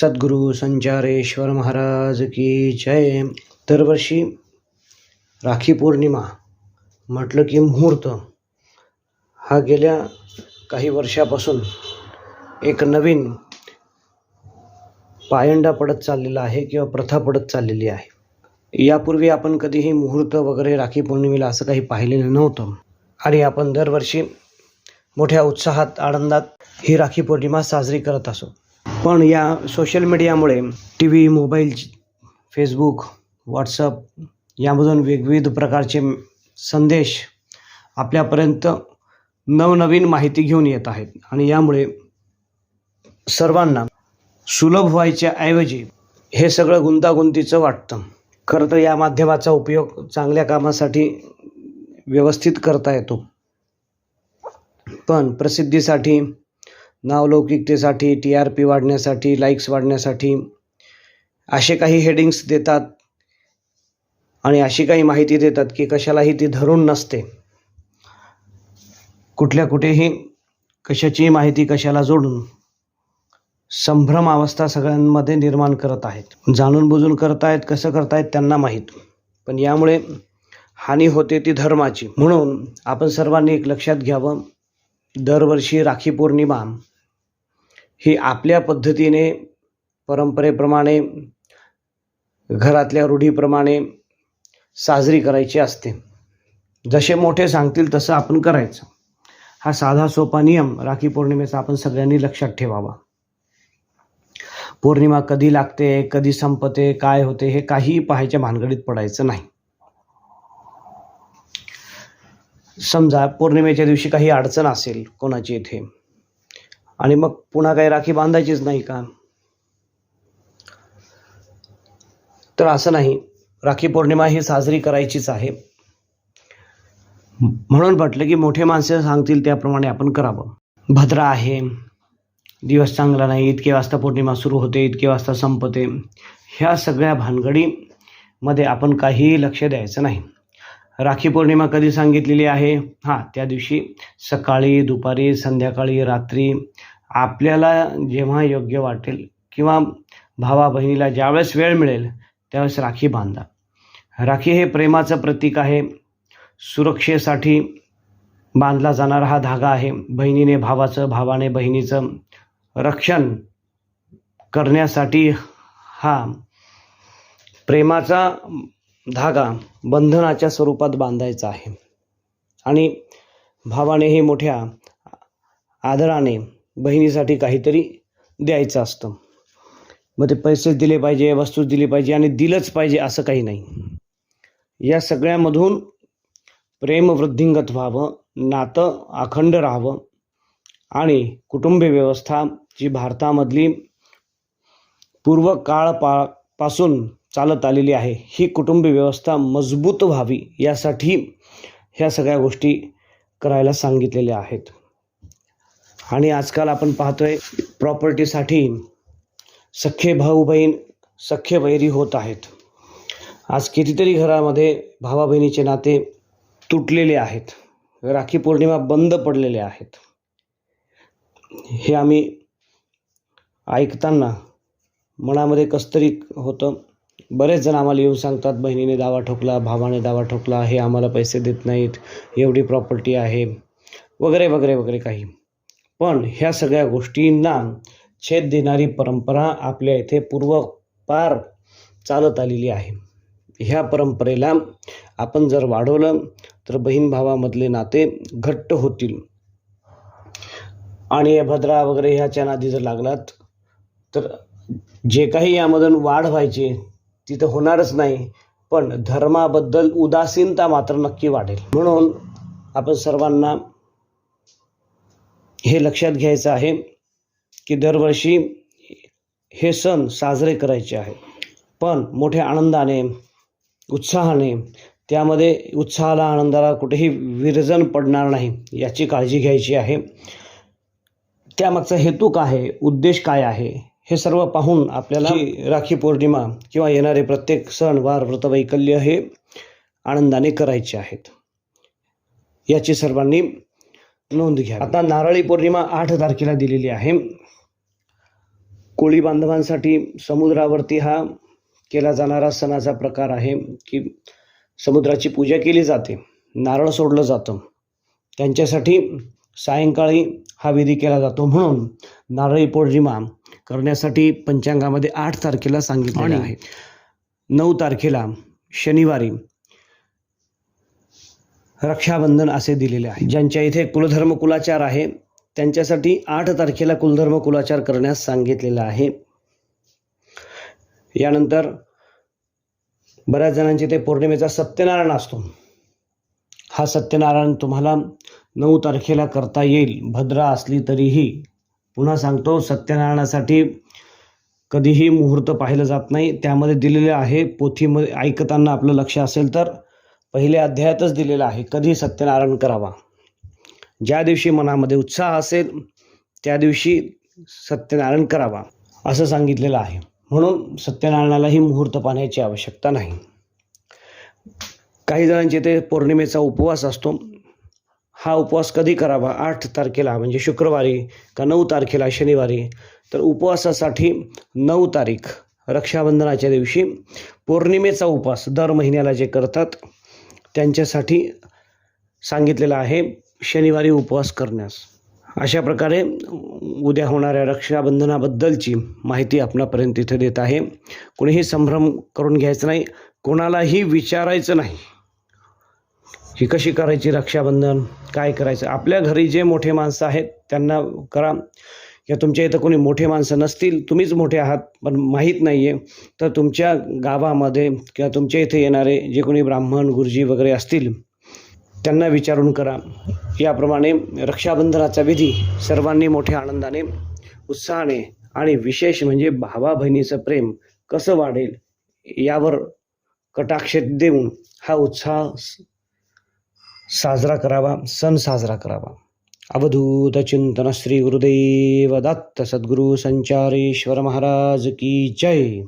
सद्गुरू संचारेश्वर महाराज की जय। दरवर्षी राखी पौर्णिमा म्हटलं की मुहूर्त हा गेल्या काही वर्षापासून एक नवीन पायंडा पडत चाललेला आहे किंवा प्रथा पडत चाललेली आहे. यापूर्वी आपण कधीही मुहूर्त वगैरे राखी पौर्णिमेला असं काही पाहिलेलं नव्हतं. आणि आपण दरवर्षी मोठ्या उत्साहात आनंदात ही राखी पौर्णिमा साजरी करत असो. पण या सोशल मीडियामुळे T V mobile Facebook WhatsApp यामधून विविध प्रकारचे संदेश आपल्यापर्यंत नवनवीन माहिती घेऊन येत आहेत. आणि यामुळे सर्वांना सुलभ व्हायच्या ऐवजी हे सगळं गुंतागुंतीचं वाटतं. खरं तर या माध्यमाचा उपयोग चांगल्या कामासाठी व्यवस्थित करता येतो. पण प्रसिद्धीसाठी नावलौकिकतेसाठी टी आर पी वाढण्यासाठी लाईक्स वाढण्यासाठी असे काही हेडिंग्स देतात आणि अशी काही माहिती देतात की कशालाही ती धरून नसते. कुठल्या कुठेही कशाची माहिती कशाला जोडून संभ्रम अवस्था सगळ्यांमध्ये निर्माण करत आहेत. जाणून बुजून करतायत कसं करतायत त्यांना माहीत. पण यामुळे हानी होते ती धर्माची. म्हणून आपण सर्वांनी एक लक्षात घ्यावं. दरवर्षी राखी पौर्णिमा ही आपल्या पद्धतीने परंपरेप्रमाणे घरातल्या रूढीप्रमाणे साजरी करायची असते. जसे मोठे सांगतील तसं आपण करायचं. हा साधा सोपा नियम राखी पौर्णिमेचा आपण सगळ्यांनी लक्षात ठेवावा. पौर्णिमा कधी लागते कधी संपते काय होते हे काहीही पाहायच्या भानगडीत पडायचं नाही. समजा पौर्णिमेच्या दिवशी काही अडचण असेल कोणाची इथे आणि मग पुन्हा काही राखी बांधायचीच नाही का? तर असं नाही. राखी पौर्णिमा ही साजरी करायचीच आहे. म्हणून म्हटलं की मोठे माणसं सांगतील त्याप्रमाणे आपण करावं. भद्रा आहे. दिवस चांगला नाही. इतके वाजता पौर्णिमा सुरू होते इतके वाजता संपते. ह्या सगळ्या भानगडीमध्ये आपण काहीही लक्ष द्यायचं नाही. राखी पौर्णिमा कधी सांगितलेली आहे? हां त्या दिवशी सकाळी दुपारी संध्याकाळी रात्री आपल्याला जेव्हा योग्य वाटेल किंवा भावा बहिणीला ज्यावेळेस वेळ मिळेल त्यावेळेस राखी बांधा. राखी हे प्रेमाचं प्रतीक आहे. सुरक्षेसाठी बांधला जाणारा हा धागा आहे. बहिणीने भावाचं भावाने बहिणीचं रक्षण करण्यासाठी हा प्रेमाचा धागा बंधनाच्या स्वरूपात बांधायचा आहे. आणि भावाने हे मोठ्या आदराने बहिणीसाठी काहीतरी द्यायचं असतं. मग ते पैसेच दिले पाहिजे वस्तूच दिली पाहिजे आणि दिलंच पाहिजे असं काही नाही. या सगळ्यामधून प्रेम वृद्धिंगत व्हावं नातं अखंड राहावं आणि कुटुंब व्यवस्था जी भारतामधली पूर्व काळ पा पासून चालत आलेली आहे. ही कुटुंब व्यवस्था मजबूत व्हावी यासाठी ह्या सगळ्या गोष्टी करायला सांगितलेल्या आहेत. आणि आजकाल आपण पाहतोय प्रॉपर्टीसाठी सख्खे भाऊ बहीण सख्खे वैरी होत आहेत. आज कितीतरी घरामध्ये भावा बहिणीचे नाते तुटलेले आहेत. राखी पौर्णिमा बंद पडलेले आहेत. हे आम्ही ऐकताना मनामध्ये कसतरी होतं. बरेच जण आम्हाला येऊन सांगतात बहिणीने दावा ठोकला भावाने दावा ठोकला हे आम्हाला पैसे देत नाहीत एवढी प्रॉपर्टी आहे वगैरे वगैरे वगैरे काही. पण ह्या सगळ्या गोष्टींना छेद देणारी परंपरा आपल्या इथे पूर्वपार चालत आलेली आहे. ह्या परंपरेला आपण जर वाढवलं तर बहीण भावामधले नाते घट्ट होतील. आणि भद्रा वगैरे ह्याच्या नादी जर लागलात तर जे काही यामधून वाढ व्हायची तिथं होणारच नाही पण धर्माबद्दल उदासीनता मात्र नक्की वाढेल. म्हणून आपण सर्वांना हे लक्षात घ्यायचं आहे की दरवर्षी हे सण साजरे करायचे आहे पण मोठ्या आनंदाने उत्साहाने त्यामध्ये उत्साहाला आनंदाला कुठेही विरजन पडणार नाही याची काळजी घ्यायची आहे. त्यामागचा हेतू काय आहे? उद्देश काय आहे? हे सर्व पाहून आपल्याला राखी पौर्णिमा किंवा येणारे प्रत्येक सण वार व्रतवैकल्य हे आनंदाने करायचे आहेत. याची सर्वांनी नोंद घ्या आता नारळी पौर्णिमा आठ तारखेला दिलेली आहे. कोळी बांधवांसाठी समुद्रावरती हा केला जाणारा सणाचा प्रकार आहे की समुद्राची पूजा केली जाते नारळ सोडलं जातं. त्यांच्यासाठी सायंकाळी हा विधी केला जातो. म्हणून नारळी पौर्णिमा करण्यासाठी पंचांगामध्ये आठ तारखेला सांगितलेलं आहे. नऊ तारखेला शनिवारी रक्षाबंधन असे दिलेले आहे. ज्यांच्या इथे कुलधर्म कुलाचार आहे त्यांच्यासाठी आठ तारखेला कुलधर्म कुलाचार करण्यास सांगितलेलं आहे. यानंतर बऱ्याच जणांचे ते पौर्णिमेचा सत्यनारायण असतो. हा सत्यनारायण तुम्हाला नऊ तारखेला करता येईल. भद्रा असली तरीही पुन्हा सांगतो सत्यनारायणासाठी कधीही मुहूर्त पाहिलं जात नाही. त्यामध्ये दिलेले आहे पोथीमध्ये ऐकताना आपलं लक्ष असेल तर पहिल्या अध्यायातच दिलेलं आहे कधी सत्यनारायण करावा. ज्या दिवशी मनामध्ये उत्साह असेल त्या दिवशी सत्यनारायण करावा असं सांगितलेलं आहे. म्हणून सत्यनारायणालाही मुहूर्त पाहण्याची आवश्यकता नाही. काही जणांचे ते पौर्णिमेचा उपवास असतो. हा उपवास कधी करावा? आठ तारखेला म्हणजे शुक्रवारी का नऊ तारखेला शनिवारी? तर उपवासासाठी नऊ तारीख रक्षाबंधनाच्या दिवशी पौर्णिमेचा उपवास दर महिन्याला जे करतात त्यांच्यासाठी सांगितलेलं आहे शनिवारी उपवास करण्यास. अशा प्रकारे उद्या होणाऱ्या रक्षाबंधनाबद्दलची माहिती आपणापर्यंत इथे देत आहे. कोणीही संभ्रम करून घ्यायचं नाही कोणालाही विचारायचं नाही. ही कशी करायची रक्षाबंधन? काय करायचं? आपल्या घरी जे मोठे माणसं आहेत त्यांना करा. किंवा तुमच्या इथं कोणी मोठे माणसं नसतील तुम्हीच मोठे आहात पण माहीत नाही आहे तर तुमच्या गावामध्ये किंवा तुमच्या इथे येणारे जे कोणी ब्राह्मण गुरुजी वगैरे असतील त्यांना विचारून करा. याप्रमाणे रक्षाबंधनाचा विधी सर्वांनी मोठ्या आनंदाने उत्साहाने आणि विशेष म्हणजे भावा बहिणीचं प्रेम कसं वाढेल यावर कटाक्ष देऊन हा उत्साह साजरा करावा सण साजरा करावा. अवधूत चिंतन श्री गुरुदेव दत्त सद्गुरु संचारेश्वर महाराज की जय.